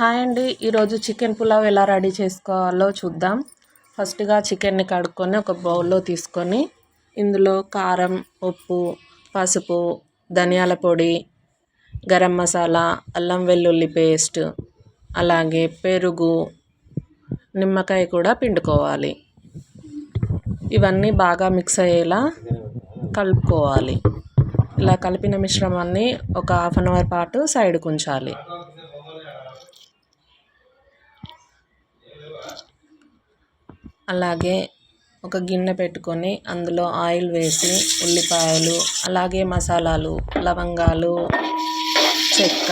Hi అండి. ఈరోజు chicken pulao ఎలా రెడీ చేసుకోవాలో చూద్దాం. ఫస్ట్గా చికెన్ని కడుక్కొని ఒక బౌల్లో తీసుకొని ఇందులో కారం ఉప్పు పసుపు ధనియాల పొడి గరం మసాలా అల్లం వెల్లుల్లి పేస్ట్ అలాగే పెరుగు నిమ్మకాయ కూడా పిండుకోవాలి. ఇవన్నీ బాగా మిక్స్ అయ్యేలా కలుపుకోవాలి. ఇలా కలిపిన మిశ్రమాన్ని ఒక హాఫ్ అన్ అవర్ పాటు సైడ్కి ఉంచాలి అలాగే ఒక గిన్నె పెట్టుకొని అందులో ఆయిల్ వేసి ఉల్లిపాయలు అలాగే మసాలాలు లవంగాలు చెక్క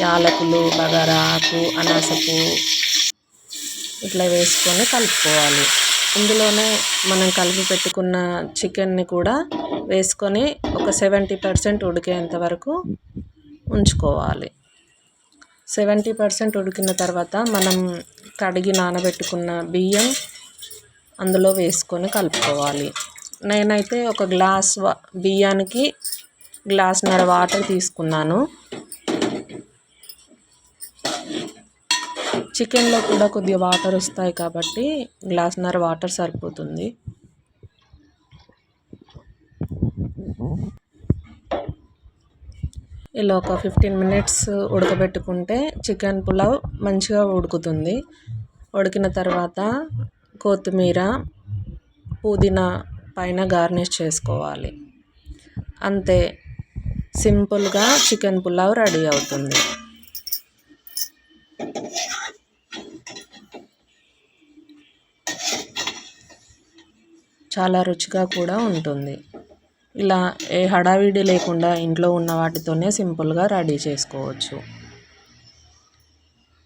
యాలకులు బగారా ఆకు అనాసపు ఇట్లా వేసుకొని కలుపుకోవాలి. ఇందులోనే మనం కలిపి పెట్టుకున్న చికెన్ని కూడా వేసుకొని ఒక సెవెంటీ పర్సెంట్ ఉడికేంత వరకు ఉంచుకోవాలి. సెవెంటీ పర్సెంట్ ఉడికిన తర్వాత మనం కడిగి నానబెట్టుకున్న బియ్యం అందులో వేసుకొని కలుపుకోవాలి. నేనైతే ఒక గ్లాస్ బియ్యానికి గ్లాస్న్నర వాటర్ తీసుకున్నాను. చికెన్లో కూడా కొద్దిగా వాటర్ వస్తాయి కాబట్టి గ్లాస్న్నర వాటర్ సరిపోతుంది. ఇలా ఒక ఫిఫ్టీన్ మినిట్స్ ఉడకబెట్టుకుంటే చికెన్ పులావ్ మంచిగా ఉడుకుతుంది. ఉడికిన తర్వాత కొత్తిమీర పుదీనా పైన గార్నిష్ చేసుకోవాలి. అంతే సింపుల్గా చికెన్ పులావ్ రెడీ అవుతుంది. చాలా రుచిగా కూడా ఉంటుంది. ఇలా ఏ హడావిడి లేకుండా ఇంట్లో ఉన్న వాటితోనే సింపుల్గా రెడీ చేసుకోవచ్చు.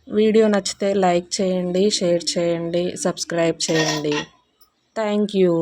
వీడియో నచ్చితే లైక్ చేయండి షేర్ చేయండి సబ్స్క్రైబ్ చేయండి. Thank you.